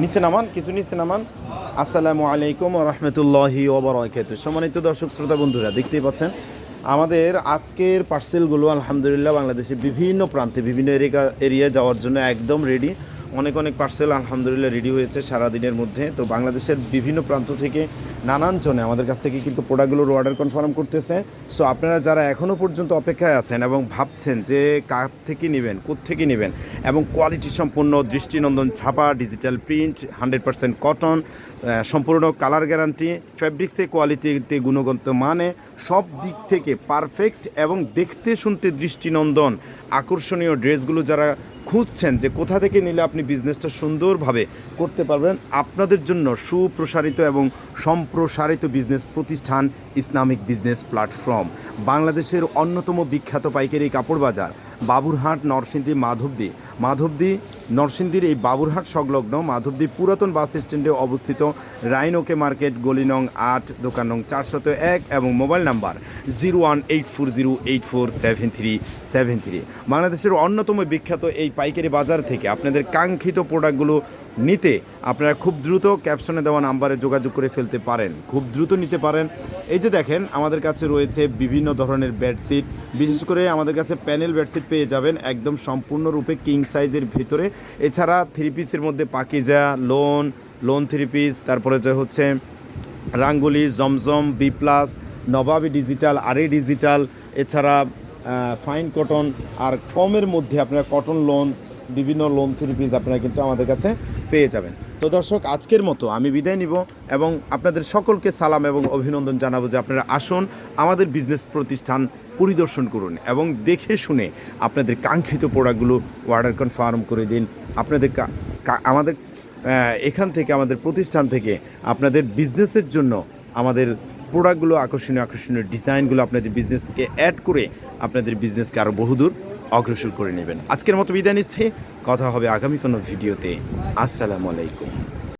নিচে নামান, কিছু নিচে নামান। আসসালামু আলাইকুম রহমতুল্লাহি ওবরাকাত সম্মানিত দর্শক, শ্রোতা, বন্ধুরা, দেখতেই পাচ্ছেন, আমাদের আজকের পার্সেলগুলো আলহামদুলিল্লাহ, বাংলাদেশের বিভিন্ন প্রান্তে, বিভিন্ন এরিয়া এরিয়া যাওয়ার জন্য একদম রেডি অনেক অনেক পার্সেল আলহামদুলিল্লাহ রেডি হয়েছে সারাদিনের মধ্যে। তো বাংলাদেশের বিভিন্ন প্রান্ত থেকে নানান জনে আমাদের কাছ থেকে কিন্তু প্রোডাক্টগুলোর অর্ডার কনফার্ম করতেছে। সো আপনারা যারা এখনও পর্যন্ত অপেক্ষায় আছেন এবং ভাবছেন যে কার থেকে নেবেন থেকে নেবেন এবং কোয়ালিটি সম্পন্ন দৃষ্টিনন্দন ছাপা digital print hundred percent cotton সম্পূর্ণ কালার গ্যারান্টি ফ্যাব্রিক্সে কোয়ালিটিতে গুণগত মানে সব দিক থেকে পারফেক্ট এবং দেখতে শুনতে দৃষ্টিনন্দন। আকর্ষণীয় ড্রেসগুলো যারা খুঁজছেন যে কোথা থেকে নিলে আপনি বিজনেসটা সুন্দরভাবে করতে পারবেন, আপনাদের জন্য সুপ্রসারিত এবং সম্প্রসারিত বিজনেস প্রতিষ্ঠান ইসলামিক বিজনেস প্ল্যাটফর্ম বাংলাদেশের অন্যতম বিখ্যাত পাইকারি কাপড় বাজার। বাবুরহাট, নরসিংদী, মাধবদি। মাধবদি, নরসিংদীর এই বাবুরহাট সংলগ্ন মাধবদী পুরাতন বাস স্ট্যান্ডে অবস্থিত রাইনোকে মার্কেট, গলি নং আট, দোকান নং চারশত এক এবং mobile number zero one eight four zero eight four seven three seven three. বাংলাদেশের অন্যতম বিখ্যাত এই পাইকারি বাজার থেকে আপনাদের কাঙ্ক্ষিত প্রোডাক্টগুলো নিতে আপনারা খুব দ্রুত ক্যাপশনে দেওয়া নাম্বারে যোগাযোগ করে ফেলতে পারেন। খুব দ্রুত নিতে পারেন। এই যে দেখেন, আমাদের কাছে রয়েছে বিভিন্ন ধরনের বেডশিট বিশেষ করে আমাদের কাছে প্যানেল বেডশিট পেয়ে যাবেন একদম সম্পূর্ণরূপে কিং সাইজের ভিতরে। এছাড়া থ্রি পিসের মধ্যে Pakiza lawn lawn three piece তারপরে যে হচ্ছে রাঙ্গুলি, জমজম বি প্লাস নবাবি ডিজিটাল আরে ডিজিটাল এছাড়া ফাইন কটন আর কমের মধ্যে আপনারা কটন লোন বিভিন্ন লোন থ্রি পিস আপনারা কিন্তু আমাদের কাছে পেয়ে যাবেন। তো দর্শক, আজকের মতো আমি বিদায় নিব এবং আপনাদের সকলকে সালাম এবং অভিনন্দন জানাব যে আপনারা আসুন আমাদের বিজনেস প্রতিষ্ঠান পরিদর্শন করুন এবং দেখে শুনে আপনাদের কাঙ্ক্ষিত প্রোডাক্টগুলো অর্ডার কনফার্ম করে দিন। আপনাদের আমাদের এখান থেকে, আমাদের প্রতিষ্ঠান থেকে আপনাদের বিজনেসের জন্য আমাদের প্রোডাক্টগুলো আকর্ষণীয় আকর্ষণীয় ডিজাইনগুলো আপনাদের বিজনেসকে অ্যাড করে আপনাদের বিজনেসকে আরও বহুদূর অগ্রসর করে নেবেন। আজকের মতো বিদায় নিচ্ছে। কথা হবে আগামী কোনো ভিডিওতে। আসসালামু আলাইকুম।